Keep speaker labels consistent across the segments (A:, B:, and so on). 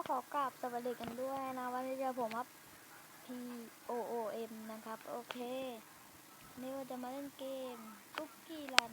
A: ก็ขอกราบสวัสดีกันด้วยนะ วันนี้จะผมครั P O O M นะครับ โอเค นี่เราจะมาเล่นเกมคุกกี้รัน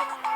A: Thank you.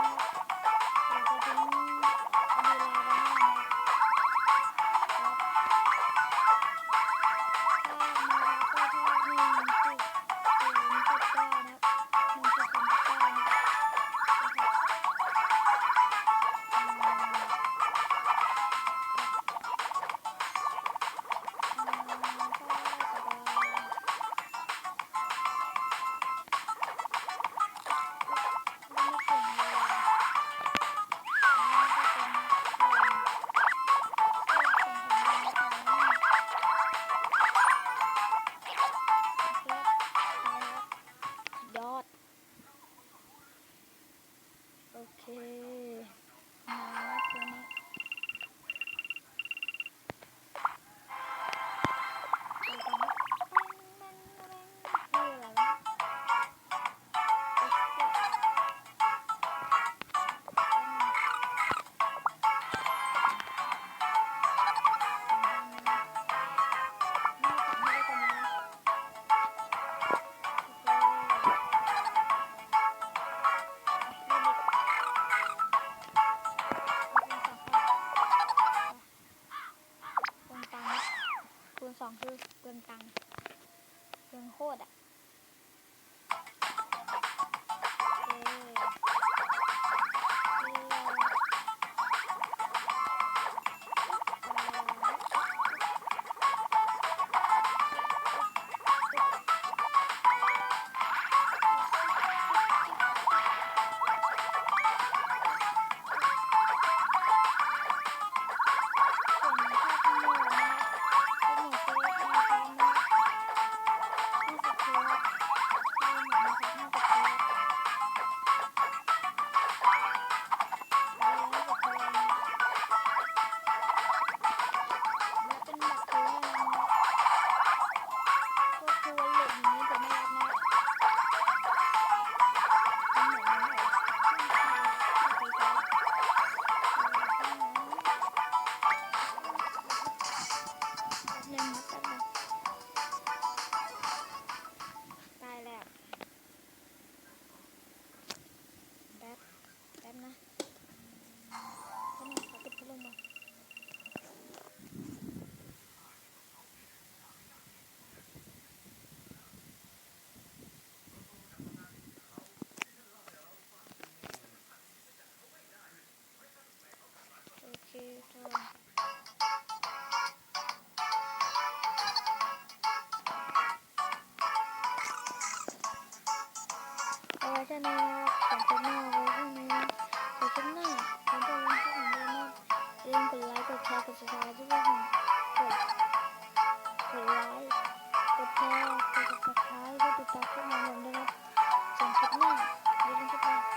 A: ชแนลของคุณแม่ไว้พรุ่งนี้นะขอบคนณหน้าผมจะลงที่ของเดิมนะเล่นกดไลค์กดแชร์กดติดตามด้วยกันกดกดไลค์กดแชร์กดติดตามกดติดตามพวกมันผมด้วยนะส่งคลิหน้าเล่นคลิปหน้า